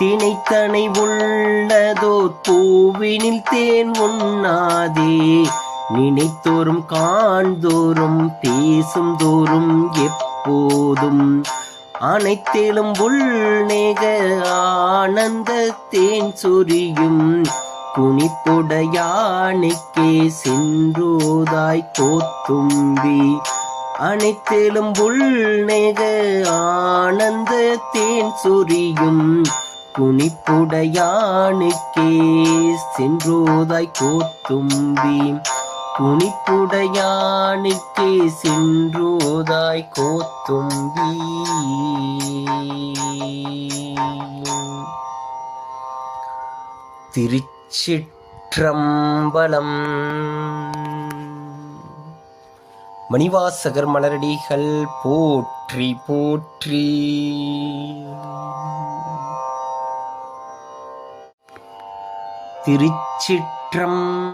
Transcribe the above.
திணைத்தனை உள்ளதோ பூவினில் தேன் உண்ணாதே. நினைத்தோறும் காண்தோறும் பேசும் தோறும் எப்போதும் அனைத்திலும் உள்நேக ஆனந்த தேன் சொரியும். குனிப்புடையானைக்கே சென்றோதாய் கோத்தும்பி. அனைத்திலும் உள்நேக ஆனந்த தேன் சொரியும். துணிப்புடையானுக்கே சென்றோதாய் கோத்தும்பி. துணிப்புடையானுக்கே சென்றோதாய் கோத்தும்பி. திருச்சிற்றம்பலம். மணிவாசகர் மலரடிகள் போற்றி போற்றி. திருச்சிற்றம்.